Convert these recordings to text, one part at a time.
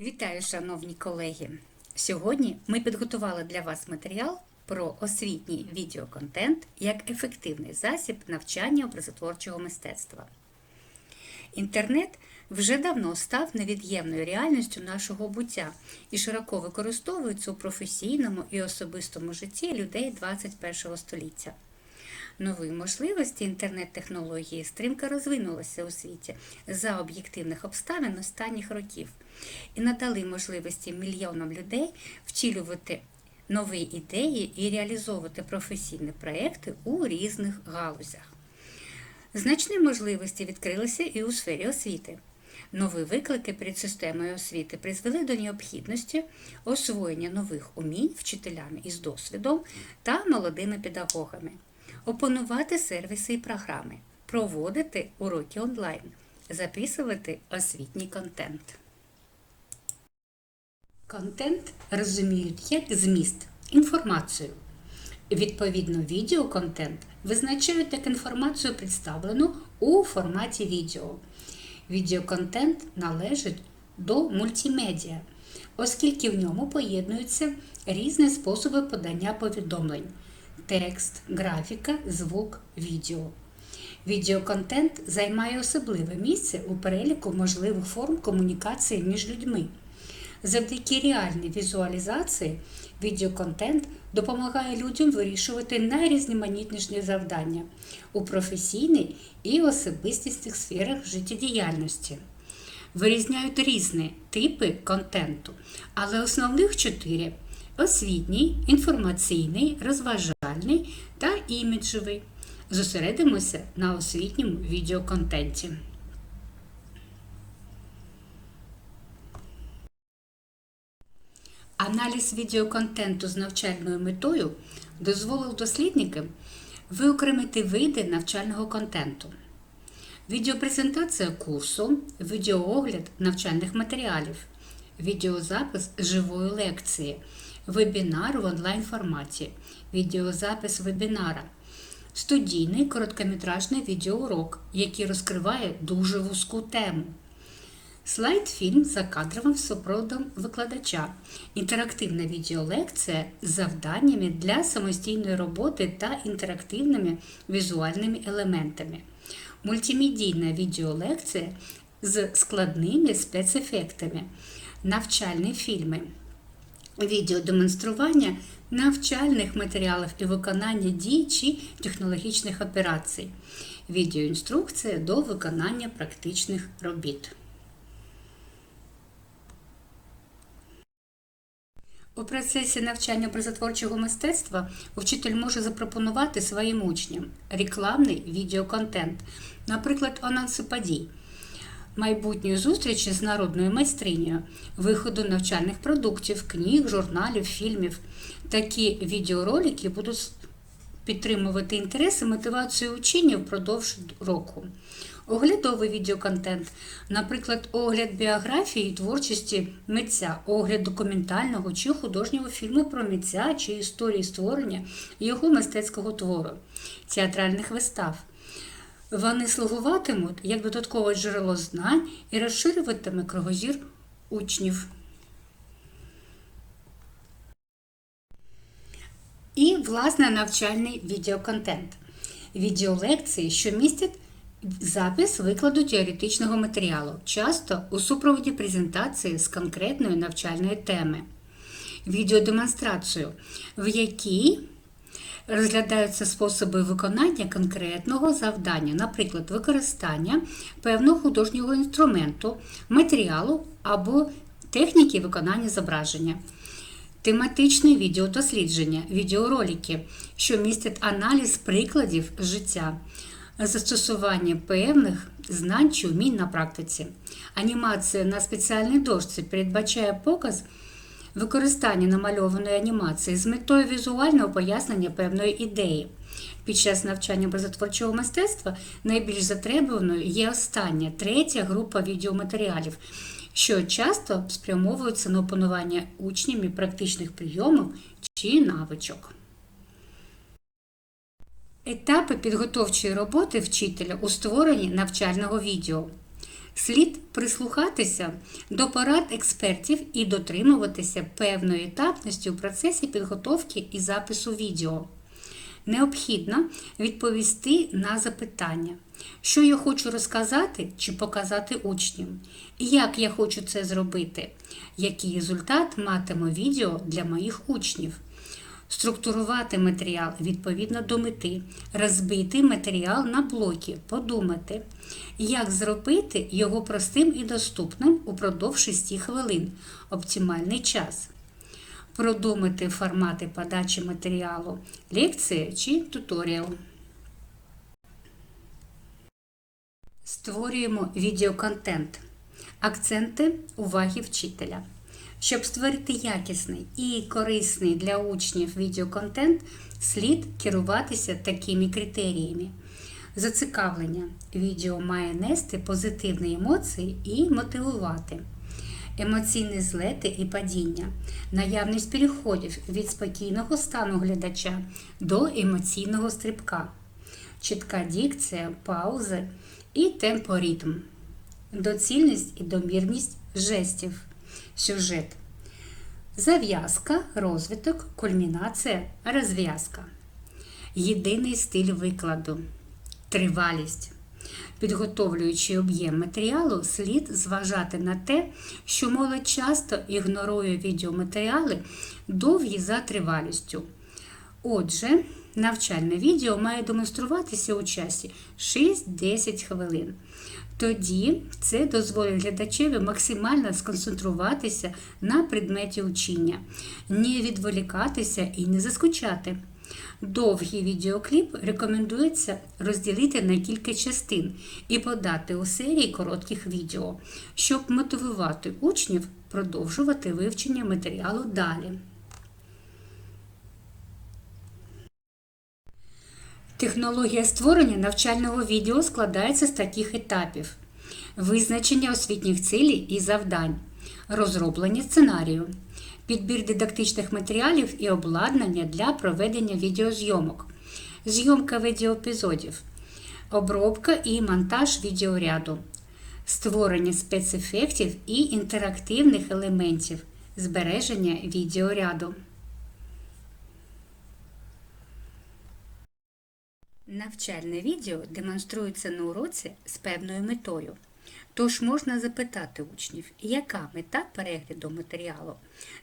Вітаю, шановні колеги! Сьогодні ми підготували для вас матеріал про освітній відеоконтент як ефективний засіб навчання образотворчого мистецтва. Інтернет вже давно став невід'ємною реальністю нашого буття і широко використовується у професійному і особистому житті людей 21 століття. Нові можливості інтернет-технології стрімко розвинулися у світі за об'єктивних обставин останніх років і надали можливості мільйонам людей втілювати нові ідеї і реалізовувати професійні проекти у різних галузях. Значні можливості відкрилися і у сфері освіти. Нові виклики перед системою освіти призвели до необхідності освоєння нових умінь вчителями із досвідом та молодими педагогами, опанувати сервіси і програми, проводити уроки онлайн, записувати освітній контент. Контент розуміють як зміст, інформацію. Відповідно, відеоконтент визначають як інформацію, представлену у форматі відео. Відеоконтент належить до мультимедіа, оскільки в ньому поєднуються різні способи подання повідомлень: текст, графіка, звук, відео. Відеоконтент займає особливе місце у переліку можливих форм комунікації між людьми. Завдяки реальній візуалізації відеоконтент допомагає людям вирішувати найрізноманітніші завдання у професійній і особистісних сферах життєдіяльності. Вирізняють різні типи контенту, але основних чотири освітній, інформаційний, розважальний та іміджовий. Зосередимося на освітньому відеоконтенті. Аналіз відеоконтенту з навчальною метою дозволив дослідникам виокремити види навчального контенту. Відеопрезентація курсу, відеоогляд навчальних матеріалів, відеозапис живої лекції, вебінар в онлайн форматі, відеозапис вебінара, студійний короткометражний відеоурок, який розкриває дуже вузьку тему. Слайд-фільм за кадровим супроводом викладача, інтерактивна відеолекція з завданнями для самостійної роботи та інтерактивними візуальними елементами, мультимедійна відеолекція з складними спецефектами, навчальні фільми, відеодемонстрування навчальних матеріалів і виконання дій чи технологічних операцій, відеоінструкція до виконання практичних робіт. У процесі навчання образотворчого мистецтва вчитель може запропонувати своїм учням рекламний відеоконтент, наприклад, анонси подій, майбутньої зустрічі з народною майстринею, виходу навчальних продуктів, книг, журналів, фільмів. Такі відеоролики будуть підтримувати інтерес і мотивацію учнів впродовж року. Оглядовий відеоконтент, наприклад, огляд біографії і творчості митця, огляд документального чи художнього фільму про митця чи історії створення його мистецького твору, театральних вистав. Вони слугуватимуть як додаткове джерело знань і розширюватиме кругозір учнів. І, власне, навчальний відеоконтент. Відеолекції, що містять запис викладу теоретичного матеріалу, часто у супроводі презентації з конкретної навчальної теми. Відеодемонстрацію, в якій розглядаються способи виконання конкретного завдання, наприклад, використання певного художнього інструменту, матеріалу або техніки виконання зображення. Тематичне відеодослідження, відеоролики, що містять аналіз прикладів життя, застосування певних знань чи вмінь на практиці. Анімація на спеціальній дошці передбачає показ використання намальованої анімації з метою візуального пояснення певної ідеї. Під час навчання образотворчого мистецтва найбільш затребуваною є остання третя група відеоматеріалів, що часто спрямовуються на опанування учнями практичних прийомів чи навичок. Етапи підготовчої роботи вчителя у створенні навчального відео. Слід прислухатися до порад експертів і дотримуватися певної етапності у процесі підготовки і запису відео. Необхідно відповісти на запитання, що я хочу розказати чи показати учням, як я хочу це зробити, який результат матиме відео для моїх учнів. Структурувати матеріал відповідно до мети, розбити матеріал на блоки, подумати, як зробити його простим і доступним упродовж 6 хвилин, оптимальний час. Продумати формати подачі матеріалу, лекція чи туторіал. Створюємо відеоконтент. Акценти уваги вчителя. Щоб створити якісний і корисний для учнів відеоконтент, слід керуватися такими критеріями. Зацікавлення. Відео має нести позитивні емоції і мотивувати. Емоційні злети і падіння, наявність переходів від спокійного стану глядача до емоційного стрибка, чітка дикція, паузи і темпоритм, доцільність і домірність жестів, сюжет, зав'язка, розвиток, кульмінація, розв'язка, єдиний стиль викладу, тривалість. Підготовлюючи об'єм матеріалу, слід зважати на те, що молодь часто ігнорує відеоматеріали довгі за тривалістю. Отже, навчальне відео має демонструватися у часі 6-10 хвилин. Тоді це дозволить глядачеві максимально сконцентруватися на предметі учення, не відволікатися і не заскучати. Довгий відеокліп рекомендується розділити на кілька частин і подати у серії коротких відео, щоб мотивувати учнів продовжувати вивчення матеріалу далі. Технологія створення навчального відео складається з таких етапів: визначення освітніх цілей і завдань, розроблення сценарію, підбір дидактичних матеріалів і обладнання для проведення відеозйомок, зйомка відеоепізодів, обробка і монтаж відеоряду, створення спецефектів і інтерактивних елементів, збереження відеоряду. Навчальне відео демонструється на уроці з певною метою. Тож можна запитати учнів, яка мета перегляду матеріалу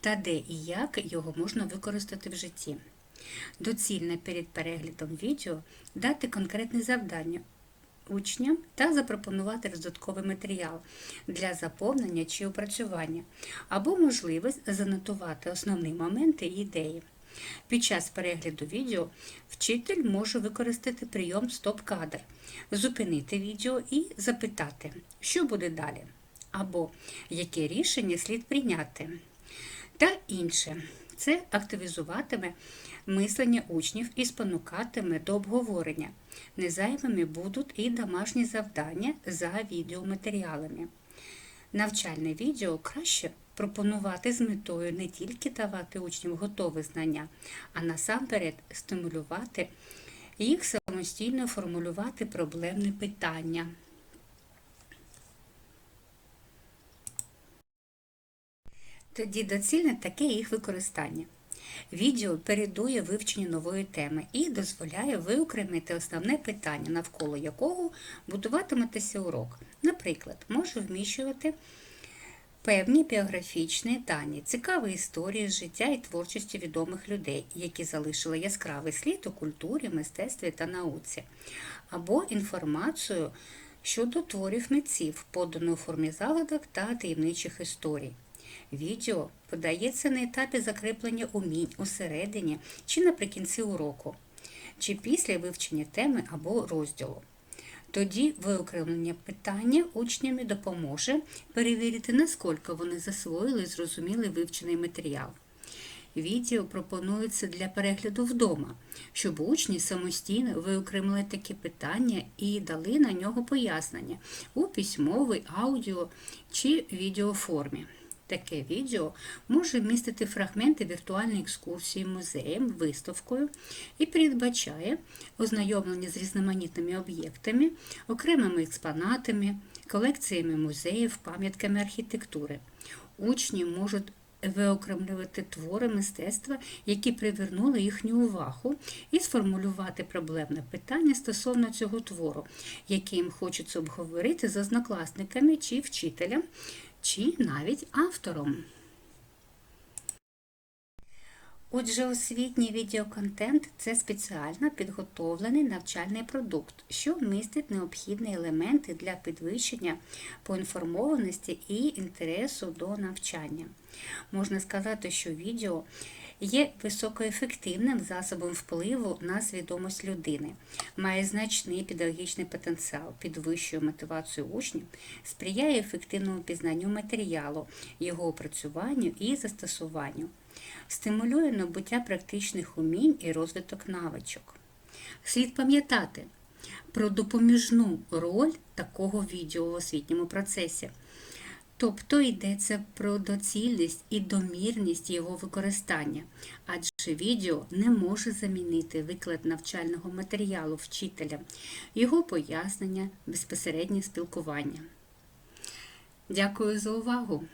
та де і як його можна використати в житті. Доцільно перед переглядом відео дати конкретне завдання учням та запропонувати роздатковий матеріал для заповнення чи опрацювання, або можливість занотувати основні моменти і ідеї. Під час перегляду відео вчитель може використати прийом стоп-кадр, зупинити відео і запитати, що буде далі, або яке рішення слід прийняти. Та інше. Це активізуватиме мислення учнів і спонукатиме до обговорення. Незайвими будуть і домашні завдання за відеоматеріалами. Навчальне відео краще пропонувати з метою не тільки давати учням готові знання, а насамперед стимулювати їх самостійно формулювати проблемне питання. Тоді доцільне таке їх використання. Відео передує вивченню нової теми і дозволяє виокремити основне питання, навколо якого будуватиметеся урок. Наприклад, може вміщувати певні біографічні дані, цікаві історії життя і творчості відомих людей, які залишили яскравий слід у культурі, мистецтві та науці, або інформацію щодо творів митців, подану у формі загадок та таємничих історій. Відео подається на етапі закріплення умінь усередині чи наприкінці уроку, чи після вивчення теми або розділу. Тоді виокремлення питання учнями допоможе перевірити, наскільки вони засвоїли і зрозуміли вивчений матеріал. Відео пропонується для перегляду вдома, щоб учні самостійно виокремили такі питання і дали на нього пояснення у письмовій, аудіо чи відеоформі. Таке відео може містити фрагменти віртуальної екскурсії музеєм, виставкою і передбачає ознайомлення з різноманітними об'єктами, окремими експонатами, колекціями музеїв, пам'ятками архітектури. Учні можуть виокремлювати твори мистецтва, які привернули їхню увагу, і сформулювати проблемне питання стосовно цього твору, яке їм хочеться обговорити з однокласниками чи вчителем, чи навіть автором. Отже, освітній відеоконтент це спеціально підготовлений навчальний продукт, що містить необхідні елементи для підвищення поінформованості і інтересу до навчання. Можна сказати, що відео є високоефективним засобом впливу на свідомість людини, має значний педагогічний потенціал, підвищує мотивацію учнів, сприяє ефективному пізнанню матеріалу, його опрацюванню і застосуванню стимулює набуття практичних умінь і розвиток навичок. Слід пам'ятати про допоміжну роль такого відео в освітньому процесі. Тобто йдеться про доцільність і домірність його використання, адже відео не може замінити виклад навчального матеріалу вчителя, його пояснення, безпосереднє спілкування. Дякую за увагу!